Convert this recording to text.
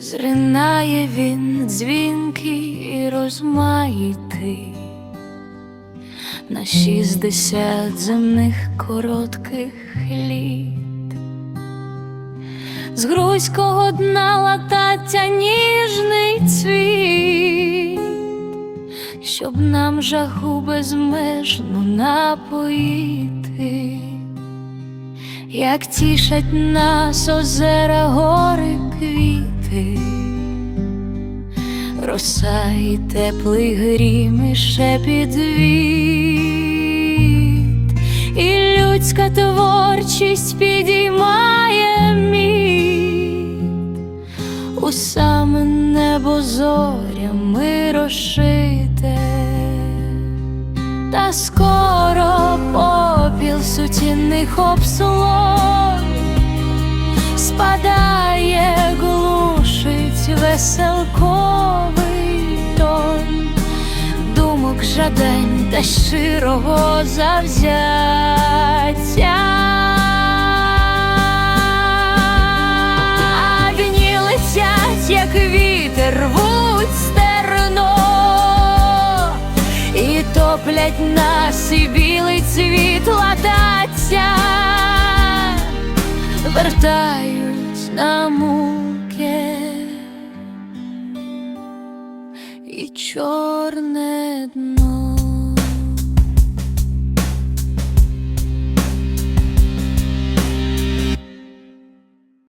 Зринає він дзвінкий і розмаїтий на шістдесят земних коротких літ. З грузького дна лататься ніжний цвіт, щоб нам жагу безмежну напоїти, як тішать нас озера, гори, квіти, роса і теплий грім і шепіт віт, і людська творчість підіймає міт. У саме небо зорями розшите, та скоро попіл сутінних обслов та щирого завзяття. А дні летять, як вітер рвуть стерно, і топлять нас, і білий цвіт ладаться, вертають на муки і чорне дно.